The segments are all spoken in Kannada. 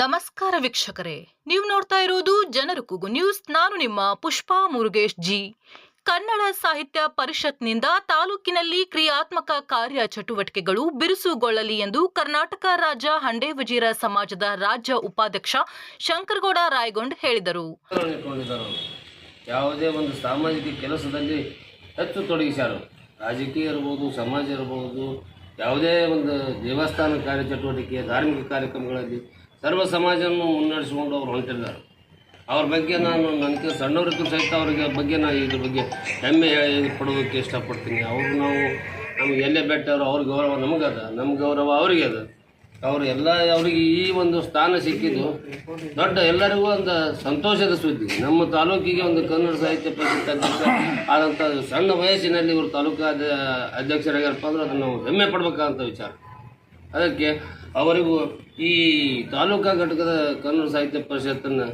ನಮಸ್ಕಾರ ವೀಕ್ಷಕರೇ, ನೀವು ನೋಡ್ತಾ ಇರೋದು ಜನರು ಕೂಗು ನ್ಯೂಸ್, ನಾನು ನಿಮ್ಮ ಪುಷ್ಪಾ ಮುರುಗೇಶ್ ಜಿ. ಕನ್ನಡ ಸಾಹಿತ್ಯ ಪರಿಷತ್ನಿಂದ ತಾಲೂಕಿನಲ್ಲಿ ಕ್ರಿಯಾತ್ಮಕ ಕಾರ್ಯ ಚಟುವಟಿಕೆಗಳು ಬಿರುಸುಗೊಳ್ಳಲಿ ಎಂದು ಕರ್ನಾಟಕ ರಾಜ್ಯ ಹಂಡೆ ವಜೀರ ಸಮಾಜದ ರಾಜ್ಯ ಉಪಾಧ್ಯಕ್ಷ ಶಂಕರಗೌಡ ರಾಯಗೊಂಡ್ ಹೇಳಿದರು. ಯಾವುದೇ ಒಂದು ಸಾಮಾಜಿಕ ಕೆಲಸದಲ್ಲಿ ಹೆಚ್ಚು ತೊಡಗಿಸ್ಯಾರು. ರಾಜಕೀಯ ಇರಬಹುದು ಸಮಾಜ ಇರಬಹುದು ಯಾವುದೇ ಒಂದು ದೇವಸ್ಥಾನ ಕಾರ್ಯಚಟುವಟಿಕೆ ಧಾರ್ಮಿಕ ಕಾರ್ಯಕ್ರಮಗಳಲ್ಲಿ ಸರ್ವ ಸಮಾಜವನ್ನು ಮುನ್ನಡೆಸಿಕೊಂಡು ಅವ್ರು ಹೊಂಟಿದ್ದಾರೆ. ಅವ್ರ ಬಗ್ಗೆ ನಾನು ನನಗೆ ಸಣ್ಣವರಿದ್ದು ಸಹಿತ ಅವರಿಗೆ ಬಗ್ಗೆ ನಾನು ಇದ್ರ ಬಗ್ಗೆ ಹೆಮ್ಮೆ ಹೇಳಿ ಪಡೋದಕ್ಕೆ ಇಷ್ಟಪಡ್ತೀನಿ. ಅವರು ನಾವು ನಮ್ಗೆ ಎಲ್ಲೇ ಬೆಟ್ಟವರು ಅವ್ರ ಗೌರವ ನಮಗದ ನಮ್ಮ ಗೌರವ ಅವರಿಗೆ ಅದ. ಅವರು ಎಲ್ಲ ಅವರಿಗೆ ಈ ಒಂದು ಸ್ಥಾನ ಸಿಕ್ಕಿದ್ದು ದೊಡ್ಡ ಎಲ್ಲರಿಗೂ ಒಂದು ಸಂತೋಷದ ಸುದ್ದಿ. ನಮ್ಮ ತಾಲೂಕಿಗೆ ಒಂದು ಕನ್ನಡ ಸಾಹಿತ್ಯ ಪರಿಷತ್ ಅಧ್ಯಕ್ಷ ಆದಂಥ ಸಣ್ಣ ವಯಸ್ಸಿನಲ್ಲಿ ಇವರು ತಾಲೂಕು ಅಧ್ಯ ಅಧ್ಯಕ್ಷರಾಗ್ಯಾರಪ್ಪ ಅಂದ್ರೆ ಅದನ್ನು ನಾವು ಹೆಮ್ಮೆ ಪಡ್ಬೇಕಂತ ವಿಚಾರ. ಅದಕ್ಕೆ ಅವರಿಗೂ ಈ ತಾಲೂಕಾ ಘಟಕದ ಕನ್ನಡ ಸಾಹಿತ್ಯ ಪರಿಷತ್ತನ್ನು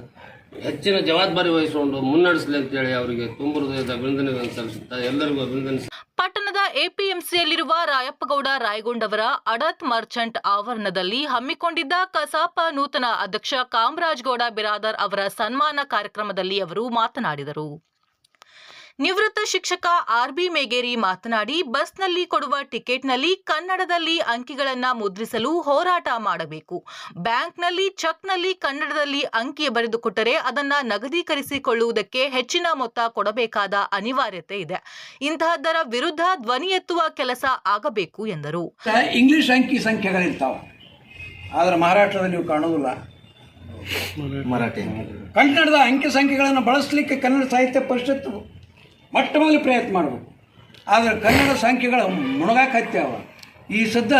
ಹೆಚ್ಚಿನ ಜವಾಬ್ದಾರಿ ವಹಿಸಿಕೊಂಡು ಮುನ್ನಡೆಸಲಿ ಅಂತೇಳಿ ಅವರಿಗೆ ತುಂಬ ಹೃದಯದ ಅಭಿನಂದನೆಗಳನ್ನು ಸಲ್ಲಿಸುತ್ತಾ ಎಲ್ಲರಿಗೂ ಅಭಿನಂದನೆ. ಪಟ್ಟಣದ ಎಪಿಎಂಸಿಯಲ್ಲಿರುವ ರಾಯಪ್ಪಗೌಡ ರಾಯಗೊಂಡ್ ಅವರ ಅಡತ್ ಮರ್ಚೆಂಟ್ ಆವರಣದಲ್ಲಿ ಹಮ್ಮಿಕೊಂಡಿದ್ದ ಕಸಾಪ ನೂತನ ಅಧ್ಯಕ್ಷ ಕಾಮರಾಜ್ ಗೌಡ ಬಿರಾದರ್ ಅವರ ಸನ್ಮಾನ ಕಾರ್ಯಕ್ರಮದಲ್ಲಿ ಅವರು ಮಾತನಾಡಿದರು. ನಿವೃತ್ತ ಶಿಕ್ಷಕ ಆರ್ಬಿ ಮೇಗೇರಿ ಮಾತನಾಡಿ ಬಸ್ನಲ್ಲಿ ಕೊಡುವ ಟಿಕೆಟ್ನಲ್ಲಿ ಕನ್ನಡದಲ್ಲಿ ಅಂಕಿಗಳನ್ನ ಮುದ್ರಿಸಲು ಹೋರಾಟ ಮಾಡಬೇಕು. ಬ್ಯಾಂಕ್ನಲ್ಲಿ ಚೆಕ್ನಲ್ಲಿ ಕನ್ನಡದಲ್ಲಿ ಅಂಕಿ ಬರೆದುಕೊಟ್ಟರೆ ಅದನ್ನ ನಗದೀಕರಿಸಿಕೊಳ್ಳುವುದಕ್ಕೆ ಹೆಚ್ಚಿನ ಮೊತ್ತ ಕೊಡಬೇಕಾದ ಅನಿವಾರ್ಯತೆ ಇದೆ. ಇಂತಹದ್ದರ ವಿರುದ್ಧ ಧ್ವನಿ ಎತ್ತುವ ಕೆಲಸ ಆಗಬೇಕು ಎಂದರು. ಇಂಗ್ಲಿಷ್ ಅಂಕಿ ಸಂಖ್ಯೆಗಳಿರ್ತಾವೆ. ಆದರೆ ಮಹಾರಾಷ್ಟ್ರದಲ್ಲಿ ನೀವು ಕಾಣೋದಿಲ್ಲ. ಮರಾಠಿ. ಕನ್ನಡದ ಅಂಕಿ ಸಂಖ್ಯೆಗಳನ್ನು ಬಳಸಲಿಕ್ಕೆ ಕನ್ನಡ ಸಾಹಿತ್ಯ ಪರಿಷತ್ತು ಮೊಟ್ಟ ಮೊದಲು ಪ್ರಯತ್ನ ಮಾಡಬೇಕು. ಆದರೆ ಕನ್ನಡ ಸಂಖ್ಯೆಗಳು ಮುಣಗಾಕತ್ಯಾವ. ಈ ಸದ್ದ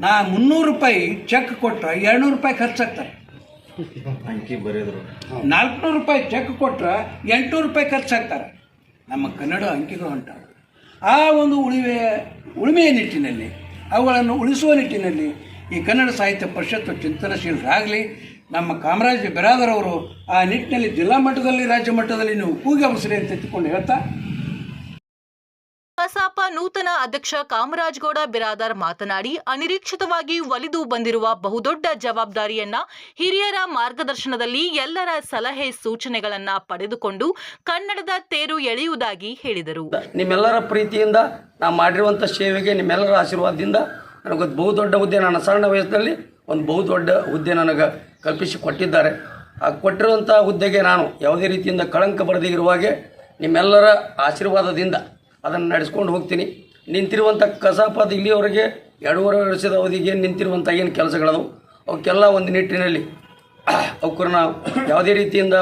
ನಾ ಮುನ್ನೂರು ರೂಪಾಯಿ ಚೆಕ್ ಕೊಟ್ರೆ ಎರಡುನೂರು ರೂಪಾಯಿ ಖರ್ಚಾಗ್ತಾರೆ. ಅಂಕಿ ಬರೆದ್ರು. ನಾಲ್ಕುನೂರು ರೂಪಾಯಿ ಚೆಕ್ ಕೊಟ್ಟರೆ ಎಂಟುನೂರು ರೂಪಾಯಿ ಖರ್ಚಾಗ್ತಾರೆ. ನಮ್ಮ ಕನ್ನಡ ಅಂಕಿಗಳು ಹೊಂಟಾವೆ ಆ ಒಂದು ಉಳಿವೆ ಉಳಿಮೆಯ ನಿಟ್ಟಿನಲ್ಲಿ ಅವುಗಳನ್ನು ಉಳಿಸುವ ನಿಟ್ಟಿನಲ್ಲಿ ಈ ಕನ್ನಡ ಸಾಹಿತ್ಯ ಪರಿಷತ್ತು ಚಿಂತನಶೀಲರಾಗಲಿ ನಮ್ಮ ಕಾಮರಾಜ ಬಿರಾದರ್ ಅವರು ಆ ನಿಟ್ಟಿನಲ್ಲಿ ಜಿಲ್ಲಾ ಮಟ್ಟದಲ್ಲಿ ರಾಜ್ಯ ಮಟ್ಟದಲ್ಲಿ ನೀವು ಕೂಗಿ ಅವಸರ ಅಂತ ಎತ್ತಿಕೊಂಡು ಹೇಳ್ತಾ? ಕಸಾಪ ನೂತನ ಅಧ್ಯಕ್ಷ ಕಾಮರಾಜಗೌಡ ಬಿರಾದಾರ್ ಮಾತನಾಡಿ ಅನಿರೀಕ್ಷಿತವಾಗಿ ಒಲಿದು ಬಂದಿರುವ ಬಹುದೊಡ್ಡ ಜವಾಬ್ದಾರಿಯನ್ನ ಹಿರಿಯರ ಮಾರ್ಗದರ್ಶನದಲ್ಲಿ ಎಲ್ಲರ ಸಲಹೆ ಸೂಚನೆಗಳನ್ನ ಪಡೆದುಕೊಂಡು ಕನ್ನಡದ ತೇರು ಎಳೆಯುವುದಾಗಿ ಹೇಳಿದರು. ನಿಮ್ಮೆಲ್ಲರ ಪ್ರೀತಿಯಿಂದ ನಾವು ಮಾಡಿರುವಂಥ ಸೇವೆಗೆ ನಿಮ್ಮೆಲ್ಲರ ಆಶೀರ್ವಾದದಿಂದ ನನಗೊಂದು ಬಹುದೊಡ್ಡ ಹುದ್ದೆ ನನ್ನ ಸಣ್ಣ ವಯಸ್ಸಿನಲ್ಲಿ ಒಂದು ಬಹುದೊಡ್ಡ ಹುದ್ದೆ ನನಗೆ ಕಲ್ಪಿಸಿ ಕೊಟ್ಟಿದ್ದಾರೆ ಆ ಕೊಟ್ಟಿರುವಂಥ ಹುದ್ದೆಗೆ ನಾನು ಯಾವುದೇ ರೀತಿಯಿಂದ ಕಳಂಕ ಬರದೇ ಇರುವ ಹಾಗೆ ನಿಮ್ಮೆಲ್ಲರ ಆಶೀರ್ವಾದದಿಂದ ಅದನ್ನು ನಡೆಸ್ಕೊಂಡು ಹೋಗ್ತೀನಿ. ನಿಂತಿರುವಂಥ ಕಸಾಪದ ಇಲ್ಲಿಯವರೆಗೆ ಎರಡೂವರೆ ವರ್ಷದ ಅವಧಿಗೆ ನಿಂತಿರುವಂಥ ಏನು ಕೆಲಸಗಳದವು? ಅವಕ್ಕೆಲ್ಲ ಒಂದು ನಿಟ್ಟಿನಲ್ಲಿ ಅವಕ್ಕನ್ನ ಯಾವುದೇ ರೀತಿಯಿಂದ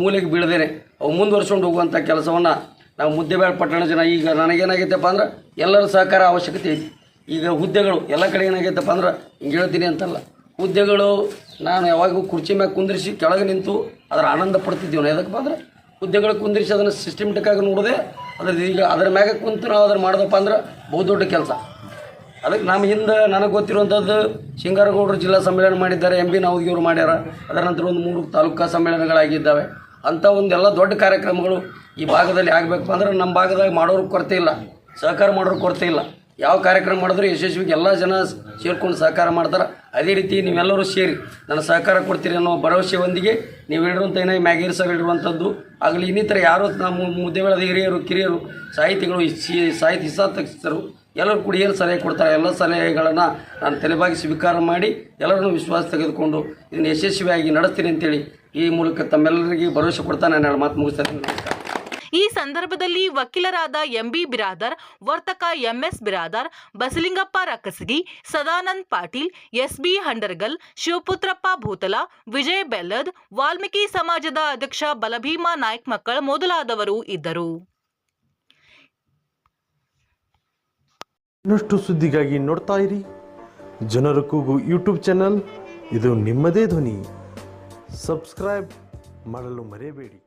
ಮೂಲೆಗೆ ಬೀಳದೇನೆ ಅವು ಮುಂದುವರ್ಸ್ಕೊಂಡು ಹೋಗುವಂಥ ಕೆಲಸವನ್ನು ನಾವು ಮುದ್ದೆಬೇಳ ಪಟ್ಟಣ ಜನ ಈಗ ನನಗೇನಾಗೈತಪ್ಪ ಅಂದ್ರೆ ಎಲ್ಲರ ಸಹಕಾರ ಅವಶ್ಯಕತೆ ಐತಿ. ಈಗ ಹುದ್ದೆಗಳು ಎಲ್ಲ ಕಡೆ ಏನಾಗೈತಪ್ಪ ಅಂದ್ರೆ ಹಿಂಗೆ ಹೇಳ್ತೀನಿ ಅಂತಲ್ಲ. ಹುದ್ದೆಗಳು ನಾನು ಯಾವಾಗೂ ಕುರ್ಚಿ ಮ್ಯಾಗ ಕುಂದಿರಿಸಿ ಕೆಳಗೆ ನಿಂತು ಅದರ ಆನಂದ ಪಡ್ತಿದ್ದೀವಿ ನಾವು ಎದಕ್ಕಪ್ಪ ಅಂದ್ರೆ? ಹುದ್ದೆಗಳು ಕುಂದಿರಿಸಿ ಅದನ್ನು ಸಿಸ್ಟಮೆಟಿಕ್ ಆಗಿ ನೋಡದೆ ಅದ್ರ ಈಗ ಅದರ ಮ್ಯಾಗ ಕುಂತು ನಾವು ಅದನ್ನು ಮಾಡಿದಪ್ಪ ಅಂದ್ರೆ ಬಹುದೊಡ್ಡ ಕೆಲಸ. ಅದಕ್ಕೆ ನಮ್ಮ ಹಿಂದೆ ನನಗೆ ಗೊತ್ತಿರುವಂಥದ್ದು ಶಿಂಗಾರಗೌಡರು ಜಿಲ್ಲಾ ಸಮ್ಮೇಳನ ಮಾಡಿದ್ದಾರೆ, ಎಂ ಬಿ ನಾವದಿಯವರು ಮಾಡ್ಯಾರ. ಅದರ ನಂತರ ಒಂದು ಮೂರು ತಾಲೂಕಾ ಸಮ್ಮೇಳನಗಳಾಗಿದ್ದಾವೆ. ಅಂಥ ಒಂದೆಲ್ಲ ದೊಡ್ಡ ಕಾರ್ಯಕ್ರಮಗಳು ಈ ಭಾಗದಲ್ಲಿ ಆಗಬೇಕು ಅಂದ್ರೆ ನಮ್ಮ ಭಾಗದಾಗ ಮಾಡೋರು ಕೊರತೆ ಇಲ್ಲ. ಸಹಕಾರ ಮಾಡೋರು ಕೊರತೆ ಇಲ್ಲ. ಯಾವ ಕಾರ್ಯಕ್ರಮ ಮಾಡಿದ್ರು ಯಶಸ್ವಿಗೆ ಎಲ್ಲ ಜನ ಸೇರ್ಕೊಂಡು ಸಹಕಾರ ಮಾಡ್ತಾರೆ ಅದೇ ರೀತಿ ನೀವೆಲ್ಲರೂ ಸೇರಿ ನನ್ನ ಸಹಕಾರ ಕೊಡ್ತೀರಿ ಅನ್ನೋ ಭರವಸೆಯೊಂದಿಗೆ ನೀವು ಹೇಳಿರುವಂಥ ಏನೇ ಮ್ಯಾಗೇರ್ ಸರ್ ಹೇಳಿರುವಂಥದ್ದು ಆಗಲಿ, ಇನ್ನಿತರ ಯಾರು ನಮ್ಮ ಮುದ್ದೆಗಳದ ಹಿರಿಯರು, ಕಿರಿಯರು, ಸಾಹಿತಿಗಳು ಸಾಹಿತ್ಯ ಹಿತಾಸಕ್ತರು, ಎಲ್ಲರೂ ಕೂಡ ಏನು ಸಲಹೆ ಕೊಡ್ತಾರೆ, ಎಲ್ಲ ಸಲಹೆಗಳನ್ನು ನಾನು ತಲೆಬಾಗಿ ಸ್ವೀಕಾರ ಮಾಡಿ ಎಲ್ಲರನ್ನು ವಿಶ್ವಾಸ ತೆಗೆದುಕೊಂಡು ಇದನ್ನು ಯಶಸ್ವಿಯಾಗಿ ನಡೆಸ್ತೀನಿ ಅಂತೇಳಿ ಈ ಮೂಲಕ ತಮ್ಮೆಲ್ಲರಿಗೆ ಭರವಸೆ ಕೊಡ್ತಾ ನಾನು ಮಾತು ಮುಗಿಸ್ತಾ. ಈ ಸಂದರ್ಭದಲ್ಲಿ ವಕೀಲರಾದ ಎಂಬಿ ಬಿರಾದರ್, ವರ್ತಕ ಎಂಎಸ್ ಬಿರಾದರ್, ಬಸಲಿಂಗಪ್ಪ ರಕ್ಕಸಗಿ, ಸದಾನಂದ್ ಪಾಟೀಲ್, ಎಸ್ಬಿ ಹಂಡರ್ಗಲ್, ಶಿವಪುತ್ರಪ್ಪ ಭೂತಲ, ವಿಜಯ್ ಬೆಲ್ಲದ್, ವಾಲ್ಮೀಕಿ ಸಮಾಜದ ಅಧ್ಯಕ್ಷ ಬಲಭೀಮಾ ನಾಯ್ಕ್ ಮಕ್ಕಳ ಮೊದಲಾದವರು ಇದ್ದರು. ಇನ್ನಷ್ಟು ಸುದ್ದಿಗಾಗಿ ನೋಡ್ತಾ ಇರಿ. ಜನರ ಕೂಗು ಯೂಟ್ಯೂಬ್ ಚಾನಲ್. ಇದು ನಿಮ್ಮದೇ ಧ್ವನಿ. ಸಬ್ಸ್ಕ್ರೈಬ್ ಮಾಡಲು ಮರೆಯಬೇಡಿ.